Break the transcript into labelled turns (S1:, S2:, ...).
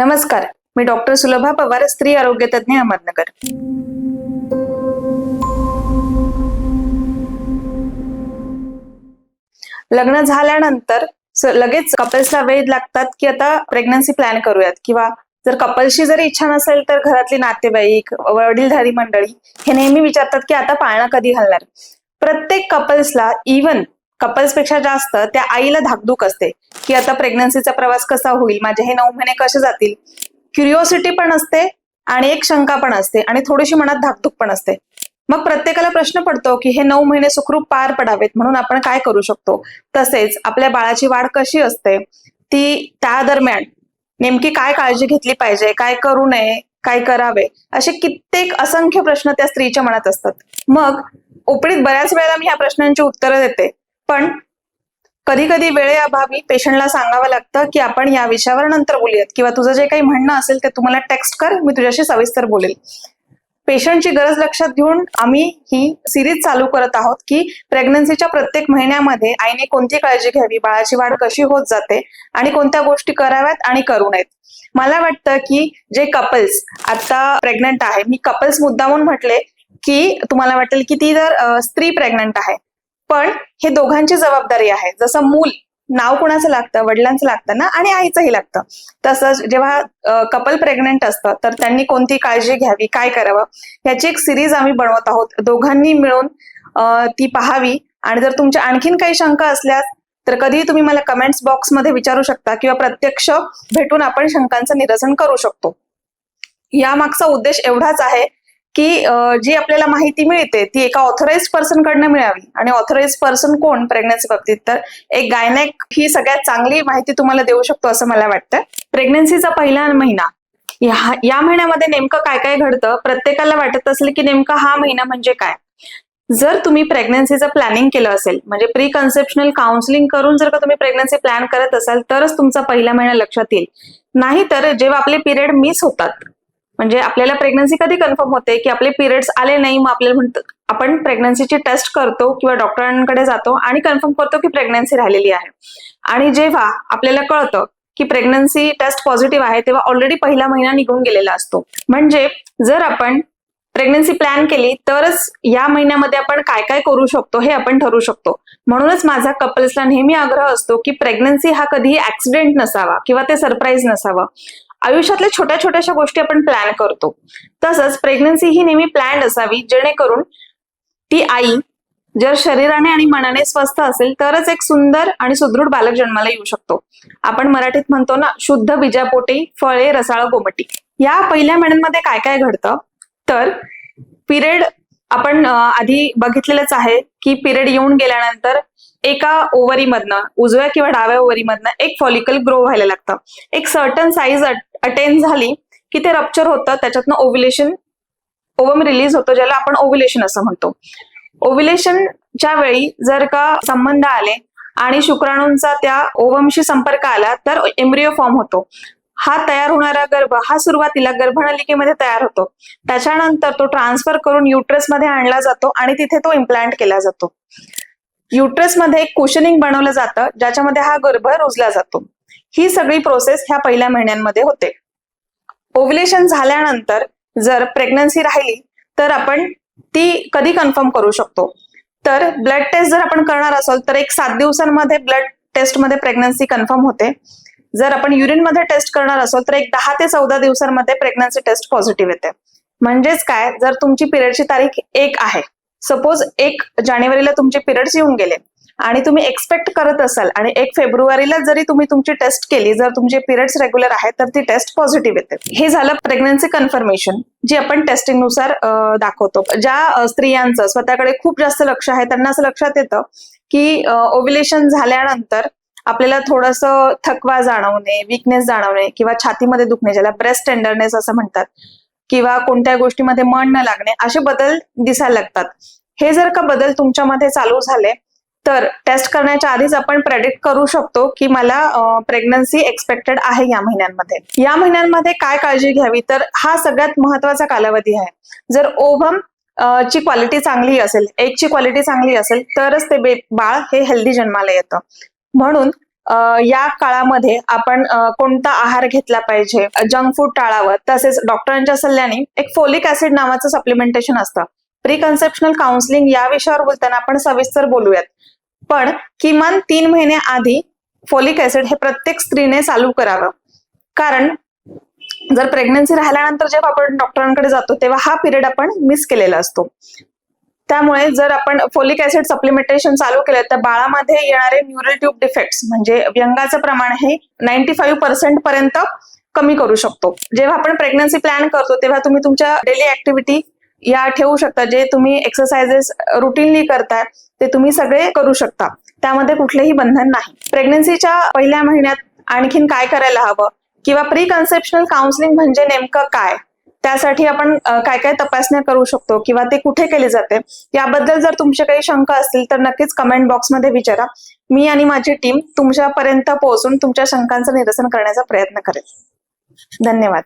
S1: नमस्कार. मी डॉक्टर सुलभा पवार स्त्री आरोग्य तज्ज्ञ अहमदनगर. लग्न झाल्यानंतर लगेच कपल्सला वेळ लागतात की आता प्रेग्नन्सी प्लॅन करूयात. किंवा जर कपल्सची जर इच्छा नसेल तर घरातली नातेवाईक वडीलधारी मंडळी हे नेहमी विचारतात की आता पाळणा कधी घालणार? प्रत्येक कपल्सला इव्हन कपल्सपेक्षा जास्त त्या आईला धाकधूक असते. की आता प्रेग्नन्सीचा प्रवास कसा होईल? माझे हे नऊ महिने कसे जातील? क्युरिओसिटी पण असते आणि एक शंका पण असते आणि थोडीशी मनात धाकधूक पण असते. मग प्रत्येकाला प्रश्न पडतो की हे नऊ महिने सुखरूप पार पडावेत म्हणून आपण काय करू शकतो? तसेच आपल्या बाळाची वाढ कशी असते? ती त्या दरम्यान नेमकी काय काळजी घेतली पाहिजे? काय करू नये? काय करावे? असे कित्येक असंख्य प्रश्न त्या स्त्रीच्या मनात असतात. मग उपडीत बऱ्याच वेळेला मी ह्या प्रश्नांची उत्तरं देते. पण कधी कधी वेळेअभावी पेशंटला सांगावं लागतं की आपण या विषयावर नंतर बोलूयात. किंवा तुझं जे काही म्हणणं असेल ते तुम्हाला टेक्स्ट कर मी तुझ्याशी सविस्तर बोलेल. पेशंटची गरज लक्षात घेऊन आम्ही ही सिरीज चालू करत आहोत की प्रेग्नन्सीच्या प्रत्येक महिन्यामध्ये आईने कोणती काळजी घ्यावी बाळाची वाढ कशी होत जाते आणि कोणत्या गोष्टी कराव्यात आणि करू नयेत. मला वाटतं की जे कपल्स आता प्रेग्नंट आहे मी कपल्स मुद्दामून म्हटले की तुम्हाला वाटेल की ती जर स्त्री प्रेग्नंट आहे पण हे दोघांची जबाबदारी आहे. जसं मूल नाव कुणाचं लागतं वडिलांचं लागतं ना आणि आईचंही लागतं. तसंच जेव्हा कपल प्रेग्नेंट असतं तर त्यांनी कोणती काळजी घ्यावी काय करावं याची एक सिरीज आम्ही बनवत आहोत. दोघांनी मिळून ती पाहावी. आणि जर तुमच्या आणखीन काही शंका असल्यास तर कधीही तुम्ही मला कमेंट्स बॉक्समध्ये विचारू शकता किंवा प्रत्यक्ष भेटून आपण शंकांचं निरसन करू शकतो. यामागचा उद्देश एवढाच आहे की जी आपल्याला माहिती मिळते ती एका ऑथराइज पर्सन कडनं मिळावी. आणि ऑथराइज पर्सन कोण प्रेग्नन्सी बाबतीत? तर एक गायनेक ही सगळ्यात चांगली माहिती तुम्हाला देऊ शकतो असं मला वाटतं. प्रेग्नन्सीचा पहिला महिना. या या महिन्यामध्ये नेमकं काय काय घडतं? प्रत्येकाला वाटत असेल की नेमका हा महिना म्हणजे काय? जर तुम्ही प्रेग्नन्सीचं प्लॅनिंग केलं असेल म्हणजे प्री कन्सेप्शनल काउन्सिलिंग करून जर का तुम्ही प्रेग्नन्सी प्लॅन करत असाल तरच तुमचा पहिला महिना लक्षात येईल. नाहीतर जेव्हा आपले पिरियड मिस होतात म्हणजे आपल्याला प्रेग्नन्सी कधी कन्फर्म होते? की आपले पिरियड्स आले नाही मग आपल्याला म्हणतो आपण प्रेग्नन्सीची टेस्ट करतो किंवा डॉक्टरांकडे जातो आणि कन्फर्म करतो की प्रेग्नन्सी राहिलेली आहे. आणि जेव्हा आपल्याला कळतं की प्रेग्नन्सी टेस्ट पॉझिटिव्ह आहे तेव्हा ऑलरेडी पहिला महिना निघून गेलेला असतो. म्हणजे जर आपण प्रेग्नन्सी प्लॅन केली तरच या महिन्यामध्ये आपण काय काय करू शकतो हे आपण ठरू शकतो. म्हणूनच माझा कपल्सला नेहमी आग्रह असतो की प्रेग्नन्सी हा कधीही ऍक्सिडेंट नसावा किंवा ते सरप्राईज नसावं. आयुष्यातल्या छोट्या छोट्याशा गोष्टी आपण प्लॅन करतो. तसंच प्रेग्नन्सी ही नेहमी प्लॅन असावी जेणेकरून ती आई जर शरीराने आणि मनाने स्वस्थ असेल तरच एक सुंदर आणि सुदृढ बालक जन्माला येऊ शकतो. आपण मराठीत म्हणतो ना शुद्ध बीजापोटी फळे रसाळ गोमटी. या पहिल्या महिन्यांमध्ये काय काय घडतं? तर पिरियड आपण आधी बघितलेलंच आहे की पिरियड येऊन गेल्यानंतर एका ओव्हरीमधनं उजव्या किंवा डाव्या ओव्हरीमधनं एक फॉलिकल ग्रो व्हायला लागतं. एक सर्टन साईज अटेन झाली की ते रप्चर होतं त्याच्यातनं ओव्युलेशन ओवम रिलीज होतो ज्याला आपण ओव्युलेशन असं म्हणतो. ओव्युलेशनच्या वेळी जर का संबंध आले आणि शुक्राणूंचा त्या ओवमशी संपर्क आला तर एम्ब्रिओ फॉर्म होतो. हा तयार होणारा गर्भ हा सुरुवातीला गर्भनलिकेमध्ये तयार होतो. त्याच्यानंतर तो ट्रान्सफर करून युट्रसमध्ये आणला जातो आणि तिथे तो इम्प्लांट केला जातो. युट्रसमध्ये एक कुशनिंग बनवलं जातं ज्याच्यामध्ये हा गर्भ रुजला जातो. ही सगळी प्रोसेस ह्या पहिल्या महिन्यांमध्ये होते. ओव्युलेशन झाल्यानंतर जर प्रेग्नन्सी राहिली तर आपण ती कधी कन्फर्म करू शकतो? तर ब्लड टेस्ट जर आपण करणार असाल तर एक सात दिवसांमध्ये ब्लड टेस्टमध्ये प्रेग्नन्सी कन्फर्म होते. जर आपण युरिनमध्ये टेस्ट करणार असाल तर एक दहा ते चौदा दिवसांमध्ये प्रेग्नन्सी टेस्ट पॉझिटिव्ह येते. म्हणजेच काय? जर तुमची पिरियडची तारीख एक आहे. सपोज एक जानेवारीला तुमचे पिरियड्स येऊन गेले. आणि तुम्ही एक्सपेक्ट करत असाल. आणि एक फेब्रुवारीला जरी तुम्ही तुमची टेस्ट केली जर तुमचे पिरियड्स रेग्युलर आहेत तर ती टेस्ट पॉझिटिव्ह येते. हे झालं प्रेग्नन्सी कन्फर्मेशन जी आपण टेस्टिंगनुसार दाखवतो. ज्या स्त्रियांचं स्वतःकडे खूप जास्त लक्ष आहे त्यांना असं लक्षात येतं की ओव्युलेशन झाल्यानंतर आपल्याला थोडस थकवा जाणवणे विकनेस जाणवणे किंवा छातीमध्ये दुखणे ज्याला ब्रेस्ट टेंडरनेस असं म्हणतात किंवा कोणत्या गोष्टीमध्ये मन न लागणे असे बदल दिसायला लागतात. हे जर का बदल तुमच्यामध्ये चालू झाले तर टेस्ट करण्याच्या आधीच आपण प्रेडिक्ट करू शकतो की मला प्रेग्नन्सी एक्सपेक्टेड आहे या महिन्यांमध्ये. या महिन्यांमध्ये काय काळजी घ्यावी? तर हा सगळ्यात महत्त्वाचा कालावधी आहे. जर ओव्हम ची क्वालिटी चांगली असेल एगची क्वालिटी चांगली असेल तरच ते बाळ हे हेल्दी जन्माला येतं. म्हणून या काळामध्ये आपण कोणता आहार घेतला पाहिजे? जंक फूड टाळावं. तसेच डॉक्टरांच्या सल्ल्याने एक फोलिक ऍसिड नावाचं सप्लिमेंटेशन असतं. प्री कन्सेप्शनल काउन्सिलिंग या विषयावर बोलताना आपण सविस्तर बोलूयात. पण किमान तीन महिने आधी फोलिक ऍसिड हे प्रत्येक स्त्रीने चालू करावं. कारण जर प्रेग्नन्सी राहिल्यानंतर जेव्हा आपण डॉक्टरांकडे जातो तेव्हा हा पिरियड आपण मिस केलेला असतो. त्यामुळे जर आपण फोलिक ऍसिड सप्लिमेंटेशन चालू केलं तर बाळामध्ये येणारे न्यूरल ट्यूब डिफेक्ट्स म्हणजे व्यंगाचं प्रमाण हे नाईन्टी फाईव्ह पर्सेंट पर्यंत कमी करू शकतो. जेव्हा आपण प्रेग्नन्सी प्लॅन करतो तेव्हा तुम्ही तुमच्या डेली ऍक्टिव्हिटी या ठेवू शकता जे तुम्ही एक्सरसाइजेस रुटीनली करताय ते तुम्ही सगळे करू शकता. त्यामध्ये कुठलेही बंधन नाही. प्रेग्नन्सीच्या पहिल्या महिन्यात आणखीन काय करायला हवं? किंवा प्री कन्सेप्शनल काउन्सिलिंग म्हणजे नेमकं काय? त्यासाठी आपण काय काय तपासण्या करू शकतो? किंवा ते कुठे केले जाते? याबद्दल जर तुमचे काही शंका असतील तर नक्कीच कमेंट बॉक्समध्ये विचारा. मी आणि माझी टीम तुमच्यापर्यंत पोहोचून तुमच्या शंकांचं निरसन करण्याचा प्रयत्न करेल. धन्यवाद.